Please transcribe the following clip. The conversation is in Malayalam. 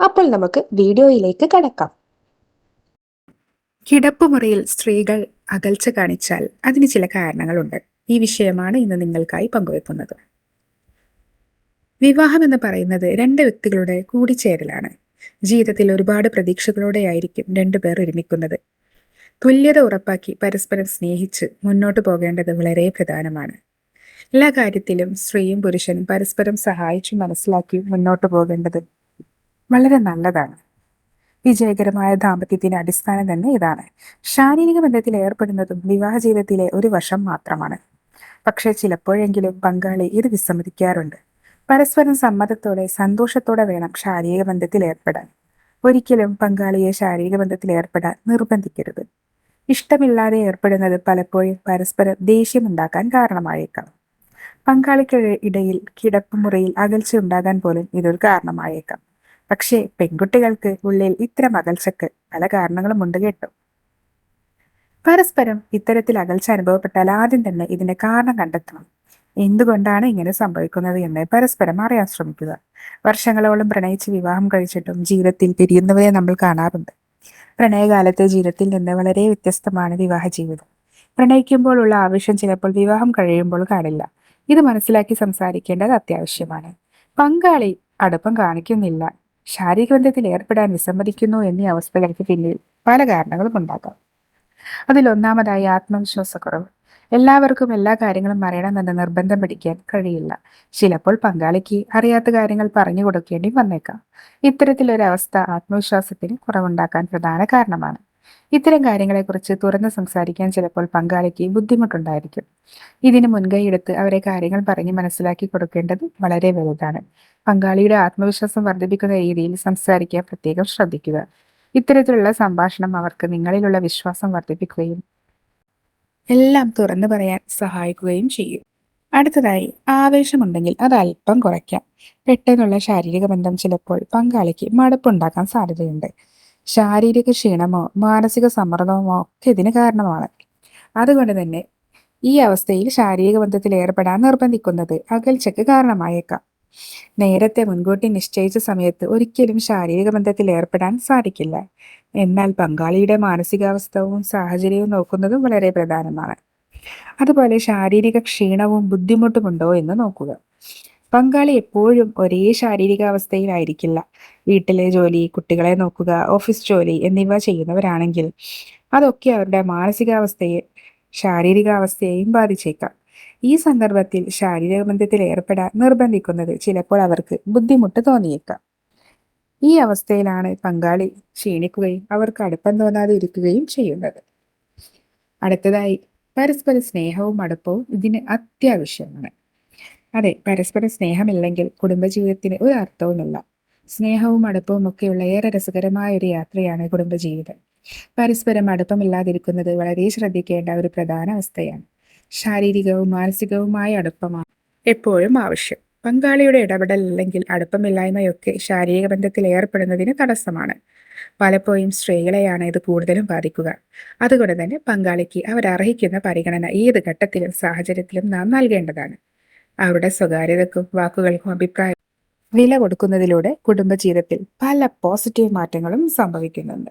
അപ്പോൾ നമുക്ക് വീഡിയോയിലേക്ക് കടക്കാം. കിടപ്പുമുറിയിൽ സ്ത്രീകൾ അകൽച്ച കാണിച്ചാൽ അതിന് ചില കാരണങ്ങളുണ്ട്. ഈ വിഷയമാണ് ഇന്ന് നിങ്ങൾക്കായി പങ്കുവെക്കുന്നത്. വിവാഹം എന്ന് പറയുന്നത് രണ്ട് വ്യക്തികളുടെ കൂടിച്ചേരലാണ്. ജീവിതത്തിൽ ഒരുപാട് പ്രതീക്ഷകളോടെയായിരിക്കും രണ്ടുപേർ ഒരുമിക്കുന്നത്. തുല്യത ഉറപ്പാക്കി പരസ്പരം സ്നേഹിച്ച് മുന്നോട്ട് പോകേണ്ടത് വളരെ പ്രധാനമാണ്. എല്ലാ കാര്യത്തിലും സ്ത്രീയും പുരുഷനും പരസ്പരം സഹായിച്ചു മനസ്സിലാക്കി മുന്നോട്ട് പോകേണ്ടത് വളരെ നല്ലതാണ്. വിജയകരമായ ദാമ്പത്യത്തിന്റെ അടിസ്ഥാനം തന്നെ ഇതാണ്. ശാരീരിക ബന്ധത്തിൽ ഏർപ്പെടുന്നതും വിവാഹ ജീവിതത്തിലെ ഒരു വശം മാത്രമാണ്. പക്ഷേ ചിലപ്പോഴെങ്കിലും പങ്കാളി ഇത് വിസമ്മതിക്കാറുണ്ട്. പരസ്പരം സമ്മതത്തോടെ സന്തോഷത്തോടെ വേണം ശാരീരിക ബന്ധത്തിൽ ഏർപ്പെടാൻ. ഒരിക്കലും പങ്കാളിയെ ശാരീരിക ബന്ധത്തിൽ ഏർപ്പെടാൻ നിർബന്ധിക്കരുത്. ഇഷ്ടമില്ലാതെ ഏർപ്പെടുന്നത് പലപ്പോഴും പരസ്പരം ദേഷ്യമുണ്ടാക്കാൻ കാരണമായേക്കാം. പങ്കാളിക്ക് ഇടയിൽ കിടപ്പുമുറിയിൽ അകൽച്ച ഉണ്ടാകാൻ പോലും ഇതൊരു കാരണമായേക്കാം. പക്ഷേ പെൺകുട്ടികൾക്ക് ഉള്ളിൽ ഇത്തരം അകൽച്ചക്ക് പല കാരണങ്ങളും ഉണ്ട് കേട്ടോ. പരസ്പരം ഇത്തരത്തിൽ അകൽച്ച അനുഭവപ്പെട്ടാൽ ആദ്യം തന്നെ ഇതിന്റെ കാരണം കണ്ടെത്തണം. എന്തുകൊണ്ടാണ് ഇങ്ങനെ സംഭവിക്കുന്നത് എന്ന് പരസ്പരം അറിയാൻ ശ്രമിക്കുക. വർഷങ്ങളോളം പ്രണയിച്ച് വിവാഹം കഴിച്ചിട്ടും ജീവിതത്തിൽ പിരിയുന്നവരെ നമ്മൾ കാണാറുണ്ട്. പ്രണയകാലത്തെ ജീവിതത്തിൽ നിന്ന് വളരെ വ്യത്യസ്തമാണ് വിവാഹ ജീവിതം. പ്രണയിക്കുമ്പോൾ ഉള്ള ആവശ്യം ചിലപ്പോൾ വിവാഹം കഴിയുമ്പോൾ കാണില്ല. ഇത് മനസ്സിലാക്കി സംസാരിക്കേണ്ടത് അത്യാവശ്യമാണ്. പങ്കാളി അടുപ്പം കാണിക്കുന്നില്ല. ശാരീരിക ബന്ധത്തിൽ ഏർപ്പെടാൻ വിസമ്മതിക്കുന്നു എന്നീ അവസ്ഥകൾക്ക് പിന്നിൽ പല കാരണങ്ങളും ഉണ്ടാകാം. അതിലൊന്നാമതായി ആത്മവിശ്വാസക്കുറവ്. എല്ലാവർക്കും എല്ലാ കാര്യങ്ങളും അറിയണമെന്ന് നിർബന്ധം പിടിക്കാൻ കഴിയില്ല. ചിലപ്പോൾ പങ്കാളിക്ക് അറിയാത്ത കാര്യങ്ങൾ പറഞ്ഞു കൊടുക്കേണ്ടി വന്നേക്കാം. ഇത്തരത്തിലൊരവസ്ഥ ആത്മവിശ്വാസത്തിന് കുറവുണ്ടാക്കാൻ പ്രധാന കാരണമാണ്. ഇത്തരം കാര്യങ്ങളെക്കുറിച്ച് തുറന്ന് സംസാരിക്കാൻ ചിലപ്പോൾ പങ്കാളിക്ക് ബുദ്ധിമുട്ടുണ്ടായിരിക്കും. ഇതിന് മുൻകൈയെടുത്ത് അവരെ കാര്യങ്ങൾ പറഞ്ഞ് മനസ്സിലാക്കി കൊടുക്കേണ്ടത് വളരെ വലുതാണ്. പങ്കാളിയുടെ ആത്മവിശ്വാസം വർദ്ധിപ്പിക്കുന്ന രീതിയിൽ സംസാരിക്കാൻ പ്രത്യേകം ശ്രദ്ധിക്കുക. ഇത്തരത്തിലുള്ള സംഭാഷണം അവർക്ക് നിങ്ങളിലുള്ള വിശ്വാസം വർദ്ധിപ്പിക്കുകയും എല്ലാം തുറന്നു പറയാൻ സഹായിക്കുകയും ചെയ്യും. അടുത്തതായി ആവേശമുണ്ടെങ്കിൽ അത് അല്പം കുറയ്ക്കാം. പെട്ടെന്നുള്ള ശാരീരിക ബന്ധം ചിലപ്പോൾ പങ്കാളിക്ക് മടുപ്പുണ്ടാക്കാൻ സാധ്യതയുണ്ട്. ശാരീരിക ക്ഷീണമോ മാനസിക സമ്മർദ്ദമോ ഒക്കെ ഇതിന് കാരണമാണ്. അതുകൊണ്ട് തന്നെ ഈ അവസ്ഥയിൽ ശാരീരിക ബന്ധത്തിൽ ഏർപ്പെടാൻ നിർബന്ധിക്കുന്നത് അകൽച്ചയ്ക്ക് കാരണമായേക്കാം. നേരത്തെ മുൻകൂട്ടി നിശ്ചയിച്ച സമയത്ത് ഒരിക്കലും ശാരീരിക ബന്ധത്തിൽ ഏർപ്പെടാൻ സാധിക്കില്ല. എന്നാൽ പങ്കാളിയുടെ മാനസികാവസ്ഥവും സാഹചര്യവും നോക്കുന്നതും വളരെ പ്രധാനമാണ്. അതുപോലെ ശാരീരിക ക്ഷീണവും ബുദ്ധിമുട്ടുമുണ്ടോ എന്ന് നോക്കുക. പങ്കാളി എപ്പോഴും ഒരേ ശാരീരികാവസ്ഥയിലായിരിക്കില്ല. വീട്ടിലെ ജോലി കുട്ടികളെ നോക്കുക ഓഫീസ് ജോലി എന്നിവ ചെയ്യുന്നവരാണെങ്കിൽ അതൊക്കെ അവരുടെ മാനസികാവസ്ഥയെ ശാരീരികാവസ്ഥയെയും ബാധിച്ചേക്കാം. ഈ സന്ദർഭത്തിൽ ശാരീരിക ബന്ധത്തിൽ ഏർപ്പെടാൻ നിർബന്ധിക്കുന്നത് ചിലപ്പോൾ അവർക്ക് ബുദ്ധിമുട്ട് തോന്നിയേക്കാം. ഈ അവസ്ഥയിലാണ് പങ്കാളി ക്ഷീണിക്കുകയും അവർക്ക് അടുപ്പം തോന്നാതെ ഇരിക്കുകയും ചെയ്യുന്നത്. അടുത്തതായി പരസ്പര സ്നേഹവും അടുപ്പവും ഇതിന് അത്യാവശ്യമാണ്. അതെ പരസ്പര സ്നേഹമില്ലെങ്കിൽ കുടുംബജീവിതത്തിന് ഒരു അർത്ഥവുമില്ല. സ്നേഹവും അടുപ്പവും ഒക്കെയുള്ള ഏറെ രസകരമായ ഒരു യാത്രയാണ് കുടുംബജീവിതം. പരസ്പരം അടുപ്പമില്ലാതിരിക്കുന്നത് വളരെ ശ്രദ്ധിക്കേണ്ട ഒരു പ്രധാന അവസ്ഥയാണ്. ശാരീരികവും മാനസികവുമായ അടുപ്പമാണ് എപ്പോഴും ആവശ്യം. പങ്കാളിയുടെ ഇടപെടൽ അല്ലെങ്കിൽ അടുപ്പമില്ലായ്മയൊക്കെ ശാരീരിക ബന്ധത്തിൽ ഏർപ്പെടുന്നതിന് തടസ്സമാണ്. പലപ്പോഴും സ്ത്രീകളെയാണ് ഇത് കൂടുതലും ബാധിക്കുക. അതുകൊണ്ട് തന്നെ പങ്കാളിക്ക് അവരർഹിക്കുന്ന പരിഗണന ഏത് ഘട്ടത്തിലും സാഹചര്യത്തിലും നാം നൽകേണ്ടതാണ്. അവരുടെ സ്വകാര്യതക്കും വാക്കുകൾക്കും അഭിപ്രായം വില കൊടുക്കുന്നതിലൂടെ കുടുംബജീവിതത്തിൽ പല പോസിറ്റീവ് മാറ്റങ്ങളും സംഭവിക്കുന്നുണ്ട്.